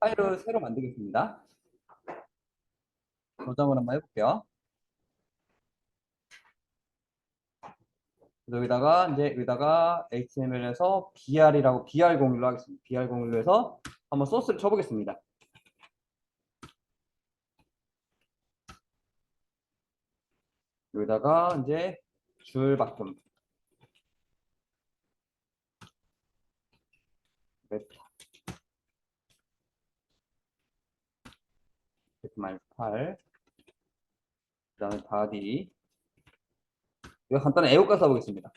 파일을 새로 만들겠습니다. 저장을 한번 해볼게요. 여기다가 이제 여기다가 HTML에서 BR이라고 BR01로 하겠습니다. BR01로 해서 한번 소스를 쳐보겠습니다. 여기다가 이제 줄 바꿈 메타 데스 마이너스 8 그 다음에 바디 이거 간단한 애호가 써보겠습니다.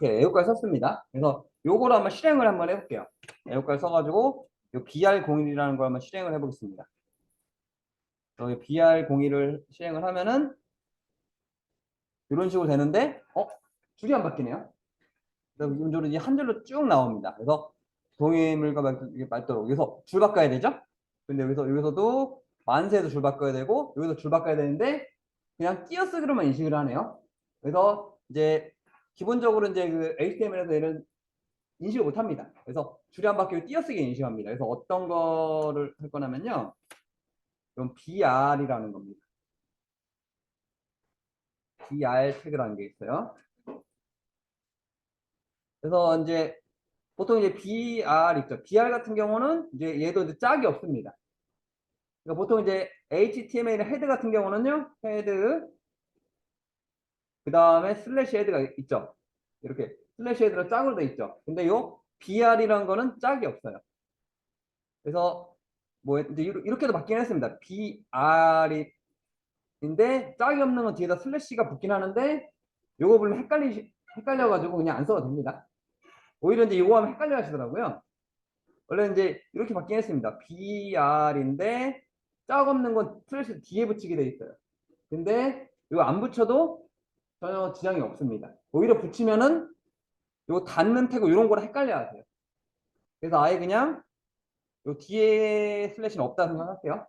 이렇게 애호가를 썼습니다. 그래서 요거를 한번 실행을 한번 해볼게요. 애호가를 써가지고 요 BR01이라는 걸 한번 실행을 해보겠습니다. 여기 BR01을 실행을 하면은 이런 식으로 되는데 어? 줄이 안 바뀌네요. 줄은 이제 한 줄로 쭉 나옵니다. 그래서 동의물과 맞도록 여기서 줄 바꿔야 되죠? 근데 여기서 여기서도 만세에도 줄 바꿔야 되고 여기서 줄 바꿔야 되는데 그냥 띄어쓰기로만 인식을 하네요. 그래서 이제 기본적으로 이제 그 HTML에서 얘는 인식을 못 합니다. 그래서 줄이 안 바뀌고 띄어쓰기 인식합니다. 그래서 어떤 거를 할 거냐면요. 이건 BR이라는 겁니다. BR 태그라는 게 있어요. 그래서 이제 보통 이제 BR 있죠. BR 같은 경우는 이제 얘도 이제 짝이 없습니다. 그러니까 보통 이제 HTML 헤드 같은 경우는요. 헤드 그 다음에 슬래시 헤드가 있죠. 이렇게 슬래시 헤드로 짝으로 돼 있죠. 근데 요 BR이라는 거는 짝이 없어요. 그래서 뭐 이제 이렇- 이렇게도 바뀌긴 했습니다. BR인데 짝이 없는 건 뒤에다 슬래시가 붙긴 하는데 요거 보면 헷갈리 헷갈려가지고 그냥 안 써도 됩니다. 오히려 이제 요거 하면 헷갈려 하시더라고요. 원래 이제 이렇게 바뀌긴 했습니다. BR인데 짝 없는 건 슬래시 뒤에 붙이게 돼 있어요. 근데 이거 안 붙여도 전혀 지장이 없습니다. 오히려 붙이면은 요 닫는 태그 이런 거랑 헷갈려 하세요. 그래서 아예 그냥 요 뒤에 슬래시는 없다 생각할게요.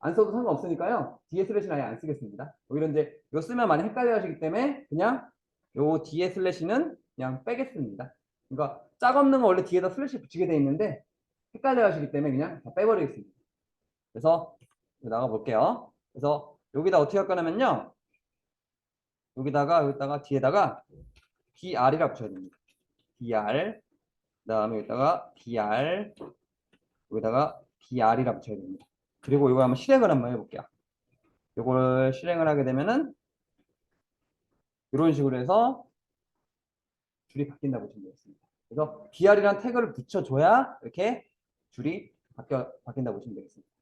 안 써도 상관없으니까요. 뒤에 슬래시는 아예 안 쓰겠습니다. 오히려 이제 요 쓰면 많이 헷갈려 하시기 때문에 그냥 요 뒤에 슬래시는 그냥 빼겠습니다. 그러니까 짝 없는 거 원래 뒤에다 슬래시 붙이게 돼 있는데 헷갈려 하시기 때문에 그냥 다 빼버리겠습니다. 그래서 나가 볼게요. 그래서 여기다 어떻게 할 거냐면요. 여기다가 여기다가 뒤에다가 BR이라 붙여야 됩니다. BR 그다음에 여기다가 BR 여기다가 BR이라 붙여야 됩니다. 그리고 이거 한번 실행을 한번 해볼게요. 이걸 실행을 하게 되면은 이런 식으로 해서 줄이 바뀐다고 보시면 되겠습니다. 그래서 BR이라는 태그를 붙여줘야 이렇게 줄이 바뀌어, 바뀐다고 보시면 되겠습니다.